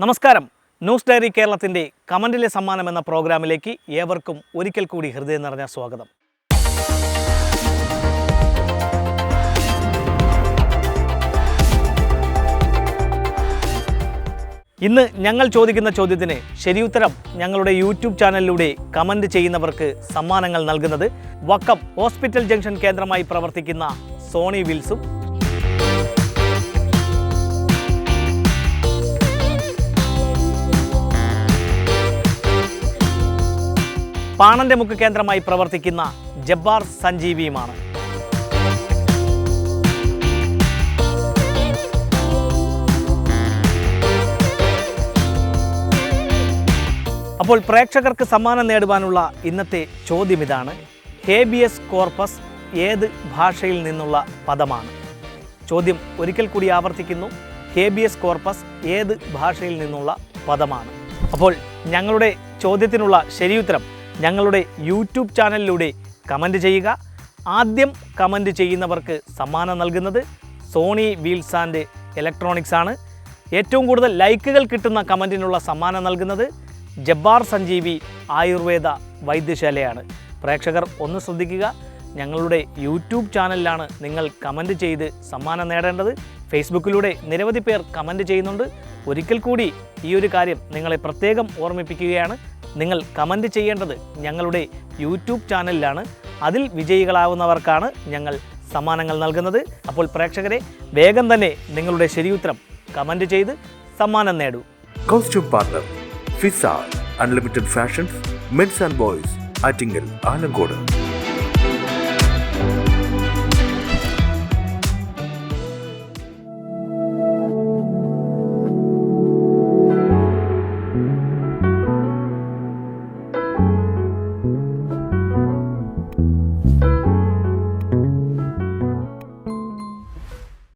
നമസ്കാരം. News diary കേരളത്തിന്റെ കമന്റിലെ സമ്മാനം എന്ന പ്രോഗ്രാമിലേക്ക് ഏവർക്കും ഒരിക്കൽ കൂടി ഹൃദയം നിറഞ്ഞ സ്വാഗതം. ഇന്ന് ഞങ്ങൾ ചോദിക്കുന്ന ചോദ്യത്തിന് ശരിയുത്തരം ഞങ്ങളുടെ യൂട്യൂബ് ചാനലിലൂടെ കമന്റ് ചെയ്യുന്നവർക്ക് സമ്മാനങ്ങൾ നൽകുന്നത് വക്കം ഹോസ്പിറ്റൽ ജംഗ്ഷൻ കേന്ദ്രമായി പ്രവർത്തിക്കുന്ന സോണി വിൽസും പാണന്റെ മുക്ക് കേന്ദ്രമായി പ്രവർത്തിക്കുന്ന ജബ്ബാർ സഞ്ജീവിയുമാണ്. അപ്പോൾ പ്രേക്ഷകർക്ക് സമ്മാനം നേടുവാനുള്ള ഇന്നത്തെ ചോദ്യം ഇതാണ്. ഹേബിയസ് കോർപ്പസ് ഏത് ഭാഷയിൽ നിന്നുള്ള പദമാണ്? ചോദ്യം ഒരിക്കൽ കൂടി ആവർത്തിക്കുന്നു. ഹേബിയസ് കോർപ്പസ് ഏത് ഭാഷയിൽ നിന്നുള്ള പദമാണ്? അപ്പോൾ ഞങ്ങളുടെ ചോദ്യത്തിനുള്ള ശരിയുത്തരം ഞങ്ങളുടെ യൂട്യൂബ് ചാനലിലൂടെ കമന്റ് ചെയ്യുക. ആദ്യം കമന്റ് ചെയ്യുന്നവർക്ക് സമ്മാനം നൽകുന്നത് സോണി വീൽസ് ആൻഡ് ഇലക്ട്രോണിക്സ് ആണ്. ഏറ്റവും കൂടുതൽ ലൈക്കുകൾ കിട്ടുന്ന കമന്റിനുള്ള സമ്മാനം നൽകുന്നത് ജബ്ബാർ സഞ്ജീവി ആയുർവേദ വൈദ്യശാലയാണ്. പ്രേക്ഷകർ ഒന്ന് ശ്രദ്ധിക്കുക ഞങ്ങളുടെ യൂട്യൂബ് ചാനലിലാണ് നിങ്ങൾ കമന്റ് ചെയ്ത് സമ്മാനം നേടേണ്ടത്. ഫേസ്ബുക്കിലൂടെ നിരവധി പേർ കമന്റ് ചെയ്യുന്നുണ്ട്. ഒരിക്കൽ കൂടി ഈ ഒരു കാര്യം നിങ്ങളെ പ്രത്യേകം ഓർമ്മിപ്പിക്കുകയാണ്. നിങ്ങൾ കമന്റ് ചെയ്യേണ്ടത് ഞങ്ങളുടെ യൂട്യൂബ് ചാനലിലാണ്. അതിൽ വിജയികളാവുന്നവർക്കാണ് ഞങ്ങൾ സമ്മാനങ്ങൾ നൽകുന്നത്. അപ്പോൾ പ്രേക്ഷകരെ വേഗം തന്നെ നിങ്ങളുടെ ശരിയുത്തരം കമന്റ് ചെയ്ത് സമ്മാനം നേടൂ. Costume partner Fiza unlimited fashions men's and boys Attingal Alamcode